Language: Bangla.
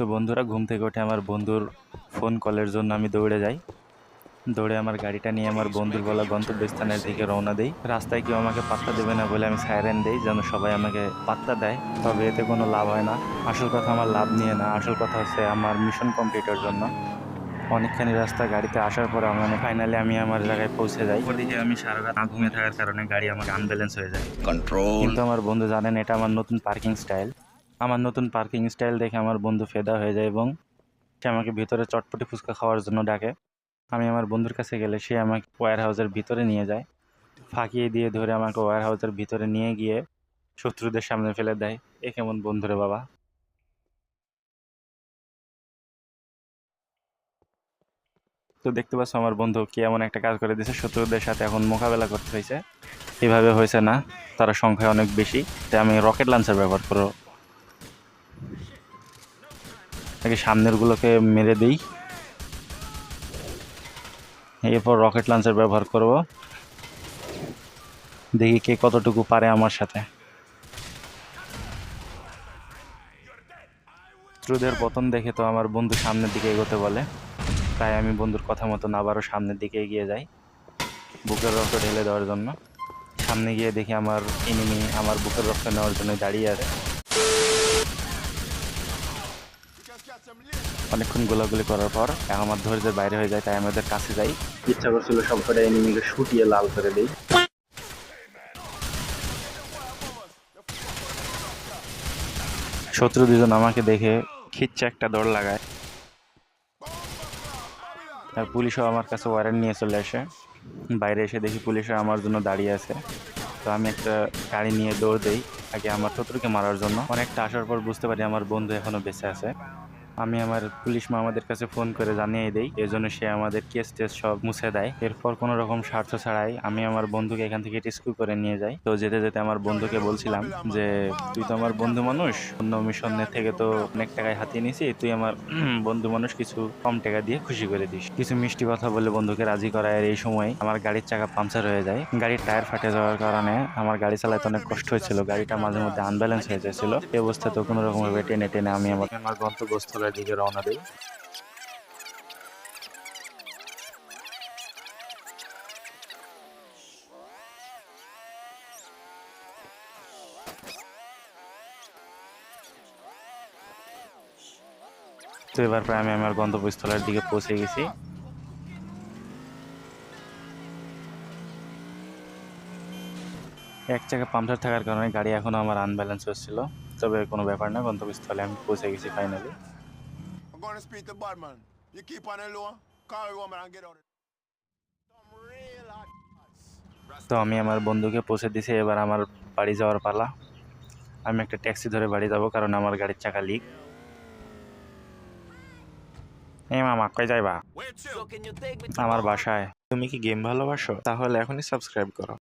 তো বন্ধুরা ঘুম থেকে উঠে আমার বন্ধুর ফোন কলের জন্য আমি দৌড়ে যাই। দৌড়ে আমার গাড়িটা নিয়ে আমার বন্ধুর বলা গন্তব্যস্থানের দিকে রওনা দেই। রাস্তায় কেউ আমাকে পাত্তা দেবে না বলে আমি সাইরেন দেই যেন সবাই আমাকে পাত্তা দেয়। তবে এতে কোনো লাভ হয় না। আসল কথা আমার লাভ নিয়ে না আসল কথা হচ্ছে আমার মিশন কমপ্লিটের জন্য। অনেকখানি রাস্তা গাড়িতে আসার পরে মানে ফাইনালি আমি আমার জায়গায় পৌঁছে যাই। ওদিকে আমি সারা রাত না ঘুমিয়ে থাকার কারণে গাড়ি আমার আনব্যালেন্স হয়ে যায়। Control. কিন্তু আমার বন্ধু জানেন এটা আমার নতুন পার্কিং স্টাইল আমার নতুন পার্কিং স্টাইল দেখে আমার বন্ধু ফেদা হয়ে যায় এবং সে আমাকে ভিতরে চটপটি ফুচকা খাওয়ার জন্য ডাকে। আমি আমার বন্ধুর কাছে গেলে সে আমাকে ওয়্যার হাউসের ভিতরে নিয়ে যায়। ফাঁকিয়ে দিয়ে ধরে আমাকে ওয়্যার হাউসের ভিতরে নিয়ে গিয়ে শত্রুদের সামনে ফেলে দেয়। এ কেমন বন্ধুরে বাবা। তো দেখতে পাচ্ছ আমার বন্ধু কি এমন একটা কাজ করে দিয়েছে শত্রুদের সাথে এখন মোকাবেলা করতে হয়েছে। এভাবে হয়েছে না, তারা সংখ্যায় অনেক বেশি, তাই আমি রকেট লঞ্চার ব্যবহার করব আগে সামনেরগুলোকে মেরে দিই। এরপর রকেট লঞ্চার ব্যবহার করব। দেখি কে কতটুকু পারে আমার সাথে। শত্রুদের পতন দেখে তো আমার বন্ধু সামনের দিকে এগোতে বলে। তাই আমি বন্ধুর কথা মতন আবারও সামনের দিকে এগিয়ে যাই, বুকের রক্ত ঢেলে দেওয়ার জন্য। সামনে গিয়ে দেখি আমার এনিমি আমার বুকের রক্ত নেওয়ার জন্য দাঁড়িয়ে আছে। অনেকক্ষণ গোলাগুলি করার পর আমার ধৈর্যের বাইরে হয়ে যায় তাই আমাদের কাছে যাই। ইচ্ছা করছিল সবকটা এনিমিকে শুটিয়ে লাল করে দিই। শত্রু দুজন আমাকে দেখে খিচ্ছে একটা দৌড় লাগায়। আর পুলিশও আমার কাছে ওয়ারেন্ট নিয়ে চলে আসে। বাইরে এসে দেখি পুলিশও আমার জন্য দাঁড়িয়ে আছে। তো আমি একটা গাড়ি নিয়ে দৌড় দেই আগে আমার শত্রুকে মারার জন্য। অনেকটা আসার পর বুঝতে পারি আমার বন্ধু এখনও বেঁচে আছে। আমি আমার পুলিশ মামাদের কাছে ফোন করে জানিয়ে দেই, এজন্য সে আমাদের কেস টেস সব মুছে দেয়। এরপর কোনো রকম স্বার্থ ছাড়াই আমি আমার বন্ধুকে এখান থেকে রেস্কিউ করে নিয়ে যাই। তো যেতে যেতে আমার বন্ধুকে বলছিলাম যে, তুই তো আমার বন্ধু মানুষ, অন্য মিশনের থেকে তো অনেক টাকায় হাতিয়ে নিয়েছি, তুই আমার বন্ধু মানুষ, কিছু কম টাকা দিয়ে খুশি করে দিস। কিছু মিষ্টি কথা বলে বন্ধুকে রাজি করায় এই সময় আমার গাড়ির চাকা পাংচার হয়ে যায়। গাড়ির টায়ার ফাটে যাওয়ার কারণে আমার গাড়ি চালাতে অনেক কষ্ট হয়েছিল। গাড়িটা মাঝে মধ্যে আনব্যালেন্স হয়ে যাচ্ছিল। এই অবস্থাতে কোনো রকম ভাবে টেনে টেনে আমি আমার আমার গন্তব্যস্থলের দিকে রওনা দিই। তো এবার প্রায় আমি আমার গন্তব্যস্থলের দিকে পৌঁছে গেছি। এক জায়গায় পাম্পচার থাকার কারণে গাড়ি এখনও আমার আনব্যালেন্স হচ্ছিল। তবে কোনো ব্যাপার না, গন্তব্যস্থলে আমি পৌঁছে গেছি finally I'm gonna speak to Badman. You keep on the low, call a woman and get out of Some real hot তো আমি আমার বন্ধুকে পৌঁছে দিছি এবার আমার বাড়ি যাওয়ার পালা। আমি একটা ট্যাক্সি ধরে বাড়ি যাব কারণ আমার গাড়ির চাকা লিক এই মামা কই যাইবা? আমার বাসায়। তুমি কি গেম ভালোবাসো? তাহলে এখনই সাবস্ক্রাইব করো।